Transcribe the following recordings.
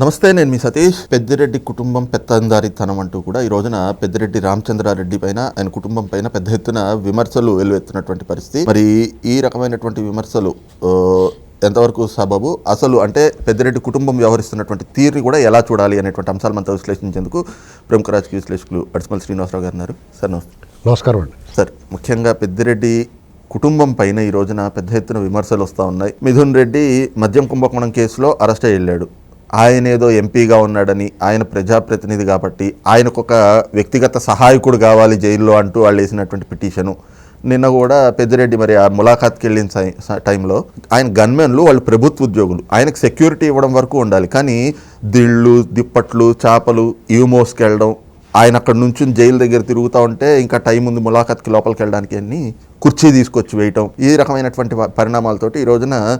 నమస్తే నేను మీ సతీష్. పెద్దిరెడ్డి కుటుంబం పెత్తందారితనం అంటూ కూడా ఈ రోజున పెద్దిరెడ్డి రామచంద్రారెడ్డి పైన ఆయన కుటుంబం పైన పెద్ద ఎత్తున విమర్శలు వెలువెత్తున్నటువంటి పరిస్థితి. మరి ఈ రకమైనటువంటి విమర్శలు ఎంతవరకు సబబు? అసలు అంటే పెద్దిరెడ్డి కుటుంబం వ్యవహరిస్తున్నటువంటి తీరుని కూడా ఎలా చూడాలి అనేటువంటి అంశాలు మనతో విశ్లేషించేందుకు ప్రముఖ రాజకీయ విశ్లేషకులు అడిసిమల్ శ్రీనివాసరావు గారు ఉన్నారు. సార్ నమస్కారం అండి. సార్ ముఖ్యంగా పెద్దిరెడ్డి కుటుంబం పైన ఈ రోజున పెద్ద ఎత్తున విమర్శలు వస్తూ ఉన్నాయి. మిథున్ రెడ్డి మద్యం కుంభకోణం కేసులో అరెస్ట్ అయ్యి వెళ్ళాడు. ఆయన ఏదో ఎంపీగా ఉన్నాడని ఆయన ప్రజాప్రతినిధి కాబట్టి ఆయనకు ఒక వ్యక్తిగత సహాయకుడు కావాలి జైల్లో అంటూ వాళ్ళు వేసినటువంటి పిటిషను. నిన్న కూడా పెద్దిరెడ్డి మరి ఆ ములాఖాత్కి వెళ్ళిన సై- టైంలో ఆయన గన్మెన్లు వాళ్ళు ప్రభుత్వ ఉద్యోగులు. ఆయనకు సెక్యూరిటీ ఇవ్వడం వరకు ఉండాలి. కానీ దిళ్ళు దిప్పట్లు చేపలు ఇవి మోసుకెళ్ళడం ఆయన అక్కడ నుంచి జైలు దగ్గర తిరుగుతూ ఉంటే ఇంకా టైం ఉంది ములాఖత్కి లోపలికి వెళ్ళడానికి అని కుర్చీ తీసుకొచ్చి వేయటం ఈ రకమైనటువంటి పరిణామాలతోటి ఈ రోజున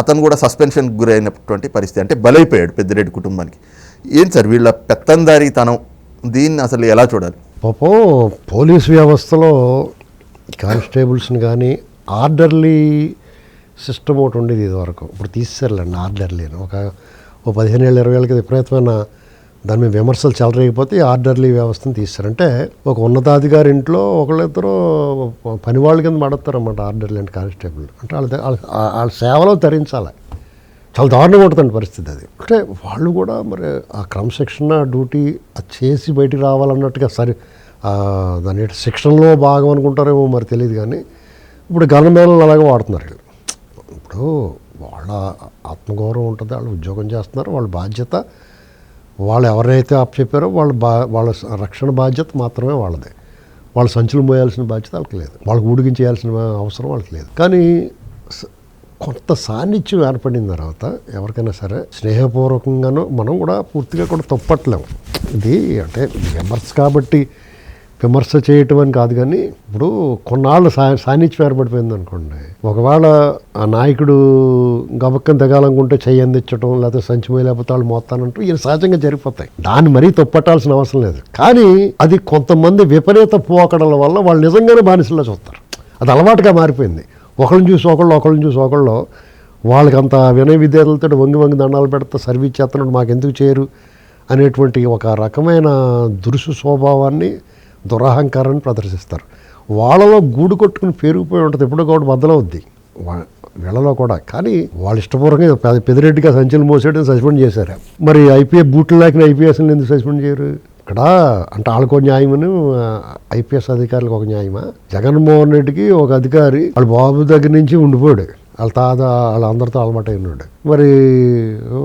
అతను కూడా సస్పెన్షన్కి గురైనటువంటి పరిస్థితి. అంటే బలైపోయాడు పెద్దిరెడ్డి కుటుంబానికి. ఏం సార్ వీళ్ళ పెత్తందారీతనం? దీన్ని అసలు ఎలా చూడాలి? పాపం పోలీస్ వ్యవస్థలో కానిస్టేబుల్స్ని కానీ ఆర్డర్లీ సిస్టమ్ ఒకటి ఉండేది ఇదివరకు. ఇప్పుడు తీసేసారులేండి ఆర్డర్లీ ఒక ఓ పదిహేను ఏళ్ళ ఇరవై ఏళ్ళకి విపరీతమైన దాని మీద విమర్శలు చెలరేగిపోతే ఈ ఆర్డర్లీ వ్యవస్థను తీస్తారంటే ఒక ఉన్నతాధికారి ఇంట్లో ఒకళ్ళిద్దరు పని వాళ్ళ కింద పడతారన్నమాట ఆర్డర్లీ అంటే కానిస్టేబుల్ అంటే వాళ్ళ వాళ్ళ వాళ్ళ సేవలో తరించాలి. చాలా దారుణంగా ఉంటుందండి పరిస్థితి అది. అంటే వాళ్ళు కూడా మరి ఆ క్రమశిక్షణ డ్యూటీ అది చేసి బయటికి రావాలన్నట్టుగా సరే దాని శిక్షణలో భాగం అనుకుంటారేమో మరి తెలియదు కానీ ఇప్పుడు గణమేళలు అలాగే వాడుతున్నారు వీళ్ళు. ఇప్పుడు వాళ్ళ ఆత్మగౌరవం ఉంటుంది వాళ్ళు ఉద్యోగం చేస్తున్నారు వాళ్ళ బాధ్యత వాళ్ళు ఎవరైతే అప్పచెప్పారో వాళ్ళ బా వాళ్ళ రక్షణ బాధ్యత మాత్రమే వాళ్ళదే. వాళ్ళ సంచులు మోయాల్సిన బాధ్యత వాళ్ళకి లేదు. వాళ్ళకి ఊడిగించేయాల్సిన అవసరం వాళ్ళకి లేదు. కానీ కొంత సాన్నిధ్యం ఏర్పడిన తర్వాత ఎవరికైనా సరే స్నేహపూర్వకంగానూ మనం కూడా పూర్తిగా కూడా తప్పట్లేము. ఇది అంటే మెంబర్స్ కాబట్టి విమర్శ చేయటం అని కాదు కానీ ఇప్పుడు కొన్నాళ్ళు సా సాన్నిధ్యం ఏర్పడిపోయింది అనుకోండి. ఒకవేళ ఆ నాయకుడు గబక్కని దిగాలనుకుంటే చెయ్యి అందించడం లేకపోతే సంచి లేకపోతే వాళ్ళు మోస్తానంటూ ఇవి సహజంగా జరిగిపోతాయి. దాన్ని మరీ తప్పట్టాల్సిన అవసరం లేదు. కానీ అది కొంతమంది విపరీత పోకడల వల్ల వాళ్ళు నిజంగానే బానిసల్లో చూస్తారు. అది అలవాటుగా మారిపోయింది. ఒకళ్ళని చూసి ఒకళ్ళు ఒకళ్ళని చూసి ఒకళ్ళు వాళ్ళకి అంత వినయ విద్యార్థులతో వంగి వంగి దండాలు పెడతా సర్వీస్ చేస్తున్నాడు మాకు ఎందుకు చేయరు అనేటువంటి ఒక రకమైన దురుసు స్వభావాన్ని దురహంకారాన్ని ప్రదర్శిస్తారు. వాళ్ళలో గూడు కొట్టుకుని పేరుకుపోయి ఉంటుంది. ఎప్పుడో కూడా మధ్యలో ఉంది. వీళ్ళలో కూడా. కానీ వాళ్ళు ఇష్టపూర్వకంగా పెదిరెడ్డిగా సంచలనం మోసేయడం సస్పెండ్ చేశారు. మరి ఐపీఎస్ బూట్లు లేకిన ఐపీఎస్ని ఎందుకు సస్పెండ్ చేయరు? ఇక్కడ అంటే వాళ్ళకో న్యాయమని ఐపీఎస్ అధికారులకు ఒక న్యాయమా? జగన్మోహన్ రెడ్డికి ఒక అధికారి వాళ్ళ బాబు దగ్గర నుంచి ఉండిపోయాడు. వాళ్ళ తాత వాళ్ళ అందరితో అలమాట అయినాడు మరి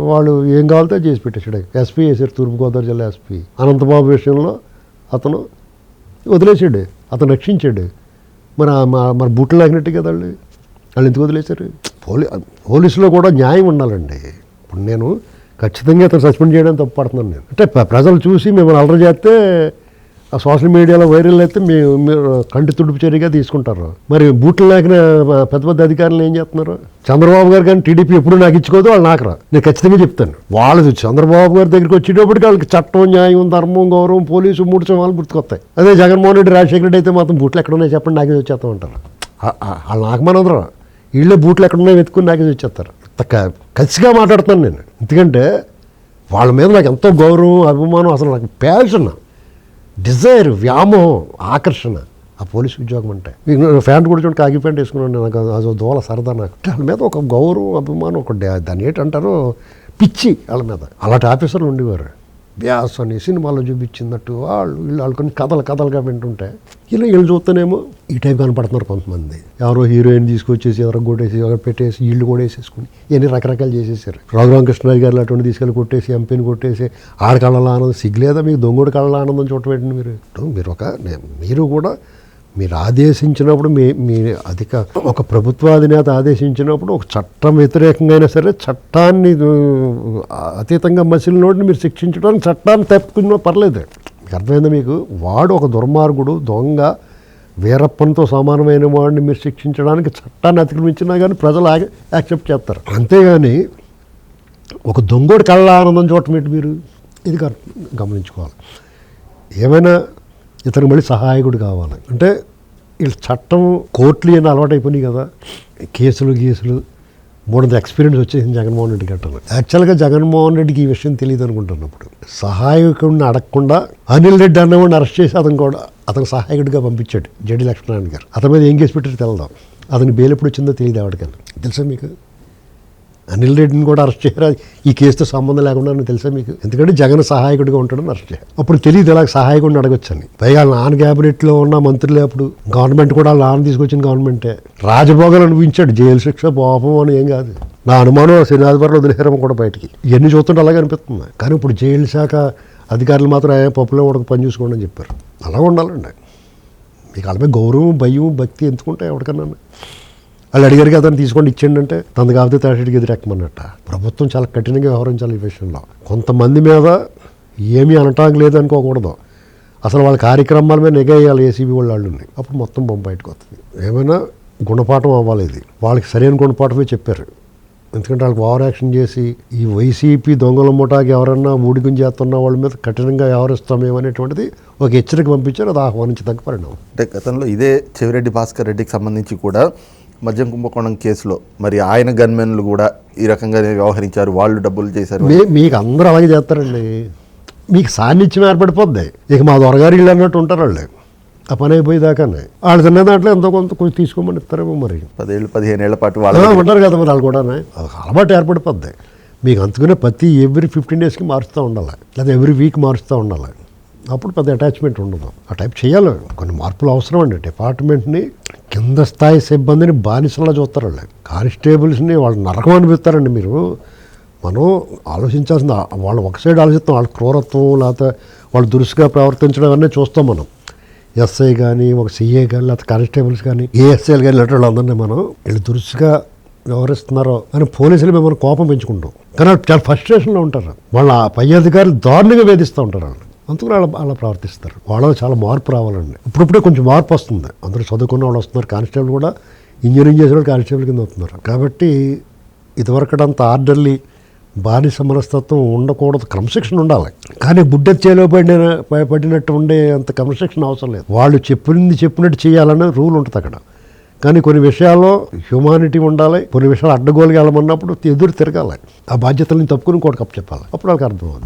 వాళ్ళు ఏం కావాలితే చేసి పెట్టేసాడు ఎస్పీ చేశారు తూర్పుగోదావరి జిల్లా ఎస్పీ. అనంతబాబు విషయంలో అతను వదిలేసాడు అతను రక్షించాడు. మన మన మా- బూట్లు లాగినట్టు కదా వాళ్ళు? వాళ్ళు ఎందుకు వదిలేశారు? పోలీ పోలీసులో కూడా న్యాయం ఉండాలండి. ఇప్పుడు నేను ఖచ్చితంగా అతను సస్పెండ్ చేయడానికి తప్పు పడుతున్నాను నేను. అంటే ప్రజలు చూసి మిమ్మల్ని అలర చేస్తే ఆ సోషల్ మీడియాలో వైరల్ అయితే మీ మీరు కంటి తుడుపు చర్యగా తీసుకుంటారు. మరి బూట్లు లాగిన పెద్ద పెద్ద అధికారులు ఏం చేస్తున్నారు? చంద్రబాబు గారు కానీ టీడీపీ ఎప్పుడు నాకు ఇచ్చుకోదు వాళ్ళు నాకరా. నేను ఖచ్చితంగా చెప్తాను. వాళ్ళు చంద్రబాబు గారి దగ్గరికి వచ్చేటప్పటికి వాళ్ళకి చట్టం న్యాయం ధర్మం గౌరవం పోలీసు మూడు సింహాలు గుర్తుకొస్తాయి. అదే జగన్మోహన్ రెడ్డి రాజశేఖర రెడ్డి అయితే మాత్రం బూట్లు ఎక్కడున్నాయి చెప్పండి నాకే వచ్చేస్తా ఉంటారు వాళ్ళు నాకు మనదరా వీళ్ళే బూట్లు ఎక్కడున్నాయి వెతుకుని నాకే వచ్చేస్తారు. ఖచ్చితంగా మాట్లాడుతాను కసిగా మాట్లాడుతున్నాను నేను. ఎందుకంటే వాళ్ళ మీద నాకు ఎంతో గౌరవం అభిమానం అసలు నాకు ప్యాషన్. డిజైర్ వ్యామోహం ఆకర్షణ. ఆ పోలీస్ ఉద్యోగం అంటే. మీకు ప్యాంట్ కూడా చూడండి కాకి ప్యాంట్ వేసుకున్నాను నాకు అదో దోల సరదా నాకు. వాళ్ళ మీద ఒక గౌరవం అభిమానం ఒక దాన్ని ఏంటంటారు? పిచ్చి వాళ్ళ మీద. అలాంటి ఆఫీసర్లు ఉండేవారు. వ్యాస్ అని సినిమాలో చూపించినట్టు వాళ్ళు వీళ్ళు వాళ్ళు కొన్ని కథలు కథలుగా వింటుంటే ఇలా వీళ్ళు చూస్తేనేమో ఈ టైప్ కనపడుతున్నారు కొంతమంది. ఎవరో హీరోయిన్ తీసుకొచ్చేసి ఎవరో కొట్టేసి ఎవరో పెట్టేసి వీళ్ళు కూడా వేసేసుకుని ఇవన్నీ రకరకాలు చేసేసారు. రఘురామకృష్ణరాజు గారు అటువంటి తీసుకెళ్ళి కొట్టేసి ఎంపీని కొట్టేసి ఆడ కళ్ళలో ఆనందం సిగ్గులేదా మీకు? దొంగోడు కళ్ళలో ఆనందం చూడబెట్టండి మీరు? మీరు ఒక మీరు కూడా మీరు ఆదేశించినప్పుడు మీ మీ అధిక ఒక ప్రభుత్వాధినేత ఆదేశించినప్పుడు ఒక చట్టం వ్యతిరేకంగా అయినా సరే చట్టాన్ని అతీతంగా అతీతంగా మసిలినోడిని మీరు శిక్షించడానికి చట్టాన్ని తప్పుకున్నా పర్లేదు. అర్థమైంది మీకు? వాడు ఒక దుర్మార్గుడు దొంగ వీరప్పనితో సమానమైన వాడిని మీరు శిక్షించడానికి చట్టాన్ని అతిక్రమించినా కానీ ప్రజలు యాక్సెప్ట్ చేస్తారు. అంతేగాని ఒక దొంగోడు కళ్ళ ఆనందం చూడటం ఏంటి మీరు? ఇది గమనించుకోవాలి. ఏమైనా ఇతను మళ్ళీ సహాయకుడు కావాలి. అంటే వీళ్ళు చట్టం కోర్టులు అని అలవాటు కదా. కేసులు గీసులు మూడంత ఎక్స్పీరియన్స్ వచ్చేసింది జగన్మోహన్ రెడ్డి గట్టను యాక్చువల్గా జగన్మోహన్ రెడ్డికి ఈ విషయం తెలియదు అనుకుంటున్నప్పుడు. సహాయకుడిని అడగకుండా అనిల్ రెడ్డి అన్నవాడిని అరెస్ట్ చేసి అతను కూడా అతను సహాయకుడిగా పంపించాడు జడి లక్ష్మణారాయణ గారు. అతని మీద ఏం కేసు పెట్టారు తెలదాం. అతని బెయిల్ ఎప్పుడు వచ్చిందో తెలియదు ఎవరికైనా. తెలుసా మీకు? అనిల్ రెడ్డిని కూడా అరెస్ట్ చేయరా ఈ కేసుతో సంబంధం లేకుండా అని తెలుసా మీకు? ఎందుకంటే జగన్ సహాయకుడిగా ఉంటాడని అరెస్ట్ చేయాలి అప్పుడు తెలియదు ఇలా సహాయకుడిని అడగొచ్చని పైగా నాన్ క్యాబినెట్లో ఉన్న మంత్రులే అప్పుడు గవర్నమెంట్ కూడా నాన్న తీసుకొచ్చిన గవర్నమెంటే. రాజభోగాలు అనిపించాడు జైలు శిక్ష పాపం అని ఏం కాదు. నా అనుమానం శనివారం వదిలేరమ్మ కూడా బయటికి. ఇవన్నీ చూస్తుంటే అలాగే అనిపిస్తుంది. కానీ ఇప్పుడు జైలు శాఖ అధికారులు మాత్రం "ఏ, పప్పులో ఉడక పని చూసుకోండి అని చెప్పారు. అలా ఉండాలండి. మీకు వాళ్ళపై గౌరవం భయం భక్తి ఎందుకుంటాయి ఎవరికన్నా? వాళ్ళు అడిగారు కదా అని తీసుకోండి ఇచ్చేయండి అంటే తనది కాకపోతే తాటికి ఎదురెక్కమన్నట్ట ప్రభుత్వం చాలా కఠినంగా వ్యవహరించాలి ఈ విషయంలో. కొంతమంది మీద ఏమీ అనటానికి లేదు అనుకోకూడదు. అసలు వాళ్ళ కార్యక్రమాల మీద నిఘా వేయాలి ఏసీబీ వాళ్ళు వాళ్ళు అప్పుడు మొత్తం బొమ్మ బయటకు వస్తుంది. ఏమైనా గుణపాఠం అవ్వాలి ఇది. వాళ్ళకి సరైన గుణపాఠమే చెప్పారు. ఎందుకంటే వాళ్ళకి ఓవర్ యాక్షన్ చేసి ఈ వైసీపీ దొంగల ముఠాకి ఎవరన్నా ఊడిగం చేస్తున్న వాళ్ళ మీద కఠినంగా వ్యవహరిస్తామేమనేటువంటిది ఒక హెచ్చరిక పంపించారు. అది ఆహ్వానించదగ్గ పరిణామం. అంటే గతంలో ఇదే చెవిరెడ్డి భాస్కర్ రెడ్డికి సంబంధించి కూడా మద్యం కుంభకోణం కేసులో మరి ఆయన గన్మెన్లు కూడా ఈ రకంగానే వ్యవహరించారు. వాళ్ళు డబ్బులు చేశారు. మీకు అందరూ అలాగే చేస్తారండి. మీకు సాన్నిధ్యం ఏర్పడిపోద్ది. ఇక మా దొరగారి ఇల్లు అన్నట్టు ఉంటారు వాళ్ళు ఆ పని అయిపోయేదాకానే. వాళ్ళు తిన్న దాంట్లో ఎంతో కొంత కొంచెం తీసుకోమని ఇస్తారేమో మరి. పదేళ్ళు పదిహేను ఏళ్ళ పాటు వాళ్ళు ఉంటారు కదా మరి వాళ్ళు కూడా అలవాటు ఏర్పడిపోద్ది. మీకు అందుకనే ప్రతి ఎవ్రీ ఫిఫ్టీన్ డేస్కి మారుస్తూ ఉండాలి. లేదా ఎవ్రీ వీక్ మారుస్తూ ఉండాలి. అప్పుడు పెద్ద అటాచ్మెంట్ ఉండదు. ఆ టైప్ చేయాలి. కొన్ని మార్పులు అవసరం అండి డిపార్ట్మెంట్ని కింద స్థాయి సిబ్బందిని బానిసలా చూస్తారు వాళ్ళు కానిస్టేబుల్స్ని వాళ్ళు నరకం అనిపిస్తారండి మీరు. మనం ఆలోచించాల్సింది వాళ్ళు ఒక సైడ్ ఆలోచిస్తాం. వాళ్ళ క్రూరత్వం లేకపోతే వాళ్ళు దురుసుగా ప్రవర్తించడం అన్నీ చూస్తాం మనం. ఎస్ఐ కానీ ఒక సిఏ కానీ లేకపోతే కానిస్టేబుల్స్ కానీ ఏఎస్ఐలు కానీ ఇలాంటి వాళ్ళందరినీ మనం వీళ్ళు దురుసుగా వ్యవహరిస్తున్నారో అని పోలీసులు మిమ్మల్ని కోపం పెంచుకుంటాం. కానీ వాళ్ళు చాలా ఫ్రస్ట్రేషన్లో ఉంటారు. వాళ్ళ ఆ పై అధికారులు దారుణంగా వేధిస్తూ ఉంటారు వాళ్ళు అందుకు వాళ్ళు అలా ప్రవర్తిస్తారు. వాళ్ళలో చాలా మార్పు రావాలండి. ఇప్పుడిప్పుడే కొంచెం మార్పు వస్తుంది. అందరూ చదువుకున్న వాళ్ళు వస్తున్నారు. కానిస్టేబుల్ కూడా ఇంజనీరింగ్ చేసిన వాళ్ళు కానిస్టేబుల్ కింద వస్తున్నారు. కాబట్టి ఇదివరకటంత అంత ఆర్డర్లీ బానిస మనస్తత్వం ఉండకూడదు. క్రమశిక్షణ ఉండాలి. కానీ బుడ్డెత్ చేలో పడిన పడినట్టు ఉండే అంత క్రమశిక్షణ అవసరం లేదు. వాళ్ళు చెప్పింది చెప్పినట్టు చేయాలనే రూల్ ఉంటుంది అక్కడ. కానీ కొన్ని విషయాల్లో హ్యూమానిటీ ఉండాలి. కొన్ని విషయాలు అడ్డగోలుగా వెళ్ళమన్నప్పుడు ఎదురు తిరగాలి. ఆ బాధ్యతలను తప్పుకుని ఇంకోటి చెప్పాలి. అప్పుడు వాళ్ళకి అర్థమవుద్ది.